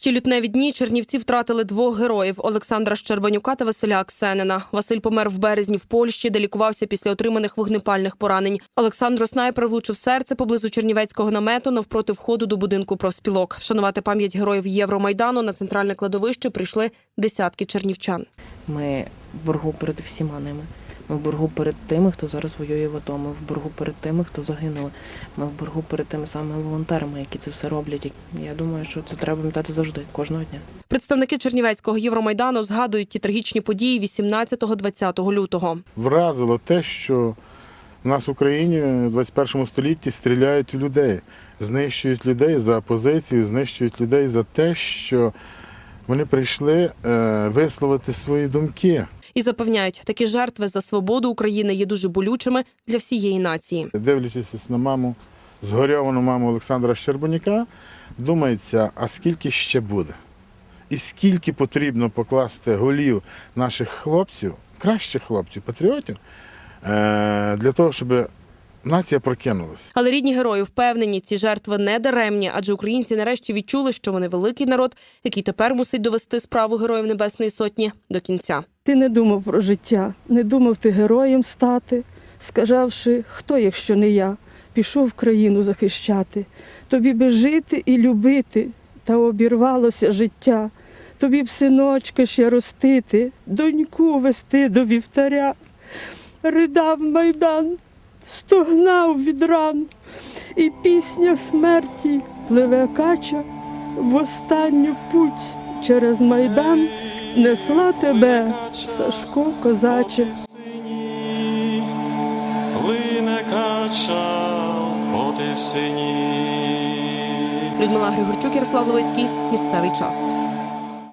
Ті лютневі дні Чернівці втратили двох героїв Олександра Щербанюка та Василя Аксенина. Василь помер в березні в Польщі, де лікувався після отриманих вогнепальних поранень. Олександру снайпер влучив серце поблизу Чернівецького намету навпроти входу до будинку профспілок. Вшанувати пам'ять героїв Євромайдану на центральне кладовище прийшли десятки чернівчан. Ми боргу перед всіма ними. Ми в боргу перед тими, хто зараз воює в АТО. Ми в боргу перед тими, хто загинули. Ми в боргу перед тими самими волонтерами, які це все роблять. Я думаю, що це треба пам'ятати завжди, кожного дня. Представники Чернівецького Євромайдану згадують ті трагічні події 18-20 лютого. вразило те, що в нас в Україні в 21 столітті стріляють у людей, знищують людей за позицію, знищують людей за те, що вони прийшли е, висловити свої думки. І запевняють, такі жертви за свободу України є дуже болючими для всієї нації. Дивлячись на маму, згорьовану маму Олександра Щербоніка, думається, а скільки ще буде? І скільки потрібно покласти голів наших хлопців, кращих хлопців, патріотів, е, для того, щоб нація прокинулася. Але рідні герої впевнені, ці жертви не даремні, адже українці нарешті відчули, що вони великий народ, який тепер мусить довести справу героїв Небесної Сотні до кінця. Ти не думав про життя, не думав ти героєм стати, сказавши, хто, якщо не я, пішов країну захищати. Тобі би жити і любити, та обірвалося життя. Тобі б синочка ще ростити, доньку вести до вівтаря. Ридав майдан, стогнав від ран, і пісня смерті пливе кача в останню путь через майдан несла тебе, Сашко козаче. Плине кача по тисині. Людмила Григорчук, Ярослав Ловицький. Місцевий час.